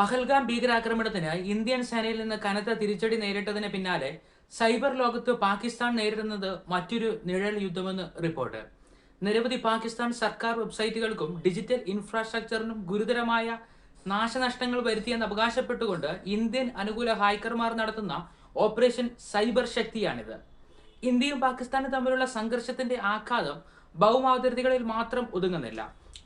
പഹൽഗാം ഭീകരാക്രമണത്തിന് ഇന്ത്യൻ സേനയിൽ നിന്ന് കനത്ത തിരിച്ചടി നേരിട്ടതിന് പിന്നാലെ സൈബർ ലോകത്ത് പാകിസ്ഥാൻ നേരിടുന്നത് മറ്റൊരു നിഴൽ യുദ്ധമെന്ന് റിപ്പോർട്ട്. നിരവധി പാകിസ്ഥാൻ സർക്കാർ വെബ്സൈറ്റുകൾക്കും ഡിജിറ്റൽ ഇൻഫ്രാസ്ട്രക്ചറിനും ഗുരുതരമായ നാശനഷ്ടങ്ങൾ വരുത്തിയെന്ന് അവകാശപ്പെട്ടുകൊണ്ട് ഇന്ത്യൻ അനുകൂല ഹാക്കർമാർ നടത്തുന്ന ഓപ്പറേഷൻ സൈബർ ശക്തിയാണിത്. ഇന്ത്യയും പാകിസ്ഥാനും തമ്മിലുള്ള സംഘർഷത്തിന്റെ ആഘാതം ഭൗമാതിർത്തികളിൽ മാത്രം ഒതുങ്ങുന്നില്ല.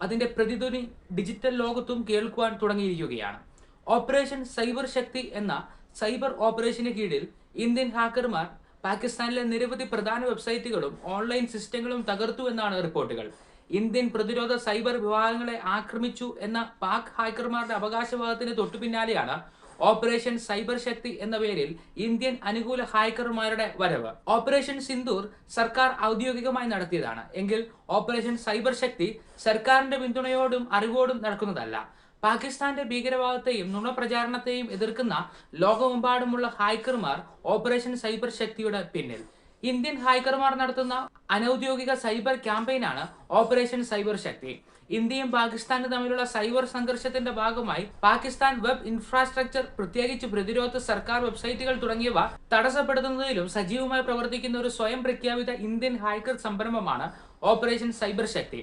അതിന്റെ പ്രതിധ്വനി ഡിജിറ്റൽ ലോകത്തും കേൾക്കുവാൻ തുടങ്ങിയിരിക്കുകയാണ്. ഓപ്പറേഷൻ സൈബർ ശക്തി എന്ന സൈബർ ഓപ്പറേഷന് കീഴിൽ ഇന്ത്യൻ ഹാക്കർമാർ പാകിസ്ഥാനിലെ നിരവധി പ്രധാന വെബ്സൈറ്റുകളും ഓൺലൈൻ സിസ്റ്റങ്ങളും തകർത്തു എന്നാണ് റിപ്പോർട്ടുകൾ. ഇന്ത്യൻ പ്രതിരോധ സൈബർ വിഭാഗങ്ങളെ ആക്രമിച്ചു എന്ന പാക് ഹാക്കർമാരുടെ അവകാശവാദത്തിന് തൊട്ടു പിന്നാലെയാണ് ഓപ്പറേഷൻ സൈബർ ശക്തി എന്ന പേരിൽ ഇന്ത്യൻ അനുകൂല ഹാക്കർമാരുടെ വരവ്. ഓപ്പറേഷൻ സിന്ദൂർ സർക്കാർ ഔദ്യോഗികമായി നടത്തിയതാണ്. എങ്കിൽ ഓപ്പറേഷൻ സൈബർ ശക്തി സർക്കാരിന്റെ പിന്തുണയോടും അറിവോടും നടക്കുന്നതല്ല. പാകിസ്ഥാന്റെ ഭീകരവാദത്തെയും നുണപ്രചാരണത്തെയും എതിർക്കുന്ന ലോകമെമ്പാടുമുള്ള ഹൈക്കർമാർ ഓപ്പറേഷൻ സൈബർ ശക്തിയുടെ പിന്നിൽ. ഇന്ത്യൻ ഹൈക്കർമാർ നടത്തുന്ന അനൌദ്യോഗിക സൈബർ ക്യാമ്പയിനാണ് ഓപ്പറേഷൻ സൈബർ ശക്തി. ഇന്ത്യയും പാകിസ്ഥാനും തമ്മിലുള്ള സൈബർ സംഘർഷത്തിന്റെ ഭാഗമായി പാകിസ്ഥാൻ വെബ് ഇൻഫ്രാസ്ട്രക്ചർ പ്രത്യേകിച്ച് പ്രതിരോധ സർക്കാർ വെബ്സൈറ്റുകൾ തുടങ്ങിയവ തടസ്സപ്പെടുത്തുന്നതിലും സജീവമായി പ്രവർത്തിക്കുന്ന ഒരു സ്വയം പ്രഖ്യാപിത ഇന്ത്യൻ ഹൈക്കർ സംരംഭമാണ് ഓപ്പറേഷൻ സൈബർ ശക്തി.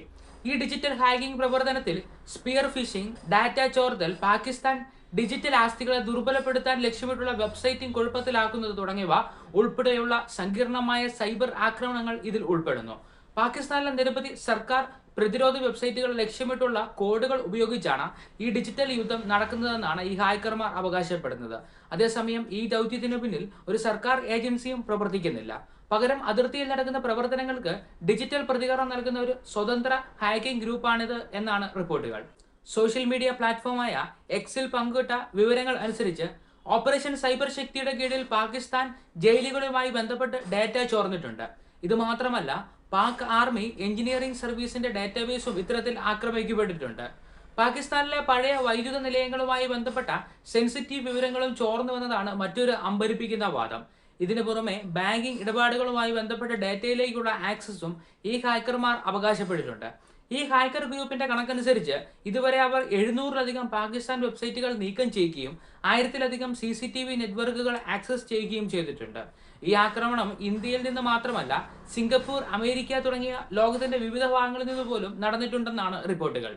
ഈ ഡിജിറ്റൽ ഹാക്കിംഗ് പ്രവർത്തനത്തിൽ സ്പിയർ ഫിഷിംഗ് ഡാറ്റ ചോർത്തൽ പാകിസ്ഥാൻ ഡിജിറ്റൽ ആസ്തികളെ ദുർബലപ്പെടുത്താൻ ലക്ഷ്യമിട്ടുള്ള വെബ്സൈറ്റിംഗ് കുഴപ്പത്തിലാക്കുന്നത് തുടങ്ങിയവ ഉൾപ്പെടെയുള്ള സങ്കീർണമായ സൈബർ ആക്രമണങ്ങൾ ഇതിൽ ഉൾപ്പെടുന്നു. പാകിസ്ഥാനിലെ നിരവധി സർക്കാർ പ്രതിരോധ വെബ്സൈറ്റുകൾ ലക്ഷ്യമിട്ടുള്ള കോഡുകൾ ഉപയോഗിച്ചാണ് ഈ ഡിജിറ്റൽ യുദ്ധം നടക്കുന്നതെന്നാണ് ഈ ഹാക്കർമാർ അവകാശപ്പെടുന്നത്. അതേസമയം ഈ ദൗത്യത്തിനു പിന്നിൽ ഒരു സർക്കാർ ഏജൻസിയും പ്രവർത്തിക്കുന്നില്ല. പകരം അതിർത്തിയിൽ നടക്കുന്ന പ്രവർത്തനങ്ങൾക്ക് ഡിജിറ്റൽ പ്രതികരണം നൽകുന്ന ഒരു സ്വതന്ത്ര ഹാക്കിംഗ് ഗ്രൂപ്പാണിത് എന്നാണ് റിപ്പോർട്ടുകൾ. സോഷ്യൽ മീഡിയ പ്ലാറ്റ്ഫോമായ എക്സിൽ പങ്കുവിട്ട വിവരങ്ങൾ അനുസരിച്ച് ഓപ്പറേഷൻ സൈബർ ശക്തിയുടെ കീഴിൽ പാകിസ്ഥാൻ ജയിലുകളുമായി ബന്ധപ്പെട്ട് ഡാറ്റ ചോർന്നിട്ടുണ്ട്. ഇത് മാത്രമല്ല പാക് ആർമി എഞ്ചിനീയറിംഗ് സർവീസിന്റെ ഡാറ്റാബേസും ഇത്തരത്തിൽ ആക്രമിക്കപ്പെട്ടിട്ടുണ്ട്. പാകിസ്ഥാനിലെ പഴയ വൈദ്യുത നിലയങ്ങളുമായി ബന്ധപ്പെട്ട സെൻസിറ്റീവ് വിവരങ്ങളും ചോർന്നുവെന്നതാണ് മറ്റൊരു അമ്പരിപ്പിക്കുന്ന വാദം. ഇതിനു പുറമെ ബാങ്കിംഗ് ഇടപാടുകളുമായി ബന്ധപ്പെട്ട ഡാറ്റയിലേക്കുള്ള ആക്സസും ഈ ഹാക്കർമാർ അവകാശപ്പെട്ടിട്ടുണ്ട്. ഈ ഹാക്കർ ഗ്രൂപ്പിന്റെ കണക്കനുസരിച്ച് ഇതുവരെ അവർ എഴുന്നൂറിലധികം പാകിസ്ഥാൻ വെബ്സൈറ്റുകൾ നീക്കം ചെയ്യുകയും ആയിരത്തിലധികം സി സി ടി വി നെറ്റ്വർക്കുകൾ ആക്സസ് ചെയ്യുകയും ചെയ്തിട്ടുണ്ട്. ഈ ആക്രമണം ഇന്ത്യയിൽ നിന്ന് മാത്രമല്ല സിംഗപ്പൂർ അമേരിക്ക തുടങ്ങിയ ലോകത്തിന്റെ വിവിധ ഭാഗങ്ങളിൽ നിന്ന് പോലും നടന്നിട്ടുണ്ടെന്നാണ് റിപ്പോർട്ടുകൾ.